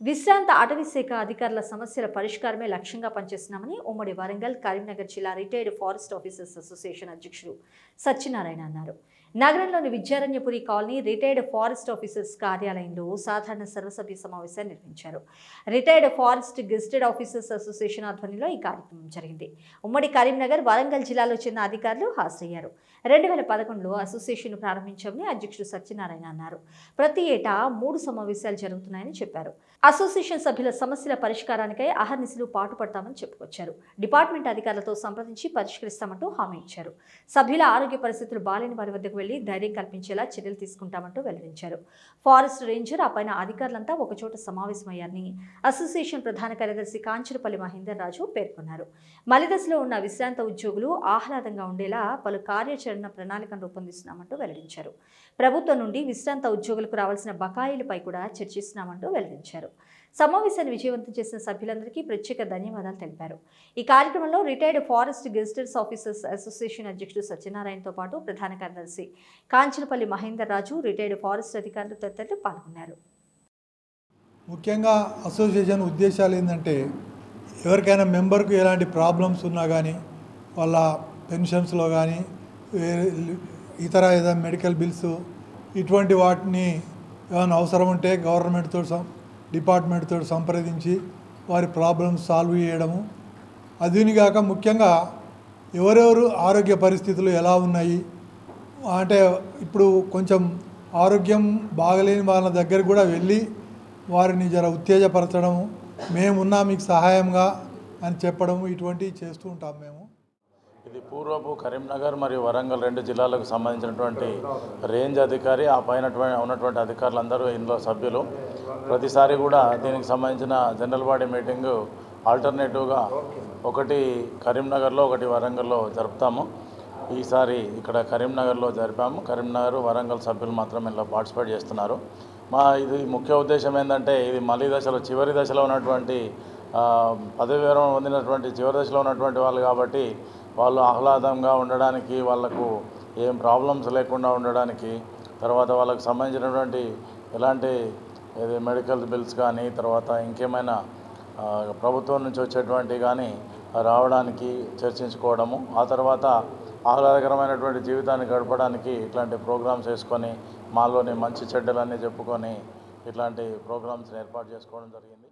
విశ్రాంత అటవీ శాఖ అధికారుల సమస్యల పరిష్కారమే లక్ష్యంగా పనిచేస్తున్నామని ఉమ్మడి వరంగల్ కరీంనగర్ జిల్లా రిటైర్డ్ ఫారెస్ట్ ఆఫీసర్స్ అసోసియేషన్ అధ్యక్షుడు సత్యనారాయణ అన్నారు. నగరంలోని Vidyaranyapuri colony retired forest officers కార్యాలయంలో సాధారణ సర్వసభ్య సమావేశాన్ని నిర్వహించారు. Retired forest gazetted officers association ఆధ్వర్యంలో ఈ కార్యక్రమం జరిగింది. ఉమ్మడి కరీంనగర్ వరంగల్ జిల్లాలో చెందిన అధికారులు హాజరయ్యారు. రెండు వేల పదకొండులో అసోసియేషన్ ప్రారంభించామని అధ్యక్షుడు సత్యనారాయణ అన్నారు. ప్రతి ఏటా మూడు సమావేశాలు జరుగుతున్నాయని చెప్పారు. అసోసియేషన్ సభ్యుల సమస్యల పరిష్కారానికై అహర్నిశలు పాటుపడతామని చెప్పుకొచ్చారు. డిపార్ట్మెంట్ అధికారులతో సంప్రదించి పరిష్కరిస్తామంటూ హామీ ఇచ్చారు. సభ్యుల ఆరోగ్య పరిస్థితులు బాలేని వారి వద్దకు వెళ్ళి ధైర్యం కల్పించేలా చర్యలు తీసుకుంటామంటూ వెల్లడించారు. ఫారెస్ట్ రేంజర్ ఆ పైన అధికారులంతా ఒకచోట సమావేశమయ్యారని అసోసియేషన్ ప్రధాన కార్యదర్శి కాంచరపల్లి మహేందర్ రాజు పేర్కొన్నారు. మలిదశలో ఉన్న విశ్రాంత ఉద్యోగులు ఆహ్లాదంగా ఉండేలా పలు కార్యాచరణ ప్రణాళికను రూపొందిస్తున్నామంటూ వెల్లడించారు. ప్రభుత్వం నుండి విశ్రాంత ఉద్యోగులకు రావాల్సిన బకాయిలపై కూడా చర్చిస్తున్నామంటూ వెల్లడించారు. సమావేశాన్ని విజయవంతం చేసిన సభ్యులందరికీ ప్రత్యేక ధన్యవాదాలు తెలిపారు. ఈ కార్యక్రమంలో retired forest gazetted officers association అధ్యక్షుడు సత్యనారాయణతో పాటు ప్రధాన కార్యదర్శి కాంచనపల్లి మహేందర్ రాజు రిటైర్డ్ ఫారెస్ట్ అధికారులు తదితరులు పాల్గొన్నారు. ముఖ్యంగా అసోసియేషన్ ఉద్దేశాలు ఏంటంటే ఎవరికైనా మెంబర్కు ఎలాంటి ప్రాబ్లమ్స్ ఉన్నా కానీ వాళ్ళ పెన్షన్స్లో కానీ ఇతర ఏదైనా మెడికల్ బిల్స్ ఇటువంటి వాటిని ఏమైనా అవసరం ఉంటే గవర్నమెంట్తో డిపార్ట్మెంట్తో సంప్రదించి వారి ప్రాబ్లమ్స్ సాల్వ్ చేయడము. అదినిగాక ముఖ్యంగా ఎవరెవరు ఆరోగ్య పరిస్థితులు ఎలా ఉన్నాయి? అంటే ఇప్పుడు కొంచెం ఆరోగ్యం బాగలేని వాళ్ళ దగ్గర కూడా వెళ్ళి వారిని జర ఉత్తేజపరచడము. మేమున్నా మీకు సహాయంగా అని చెప్పడము ఇటువంటివి చేస్తూ ఉంటాం మేము. ఇది పూర్వపు కరీంనగర్ మరియు వరంగల్ రెండు జిల్లాలకు సంబంధించినటువంటి రేంజ్ అధికారి ఆ పైన ఉన్నటువంటి అధికారులందరూ ఇందులో సభ్యులు. ప్రతిసారి కూడా దీనికి సంబంధించిన జనరల్ బాడీ మీటింగు ఆల్టర్నేటివ్గా ఒకటి కరీంనగర్లో ఒకటి వరంగల్లో జరుపుతాము. ఈసారి ఇక్కడ కరీంనగర్లో జరిపాము. కరీంనగర్ వరంగల్ సభ్యులు మాత్రం ఇందులో పార్టిసిపేట్ చేస్తున్నారు. మా ఇది ముఖ్య ఉద్దేశం ఏంటంటే ఇది మళ్ళీ దశలో చివరి దశలో ఉన్నటువంటి ఆ, పదవి విరమణ పొందినటువంటి చివరి దశలో ఉన్నటువంటి వాళ్ళు కాబట్టి వాళ్ళు ఆహ్లాదంగా ఉండడానికి వాళ్ళకు ఏం ప్రాబ్లమ్స్ లేకుండా ఉండడానికి తర్వాత వాళ్ళకు సంబంధించినటువంటి ఎలాంటి ఏది మెడికల్ బిల్స్ కానీ తర్వాత ఇంకేమైనా ప్రభుత్వం నుంచి వచ్చేటువంటి కానీ రావడానికి చర్చించుకోవడము ఆ తర్వాత ఆహ్లాదకరమైనటువంటి జీవితాన్ని గడపడానికి ఇట్లాంటి ప్రోగ్రామ్స్ వేసుకొని మాలోని మంచి చెడ్డలన్నీ చెప్పుకొని ఇట్లాంటి ప్రోగ్రామ్స్ని ఏర్పాటు చేసుకోవడం జరిగింది.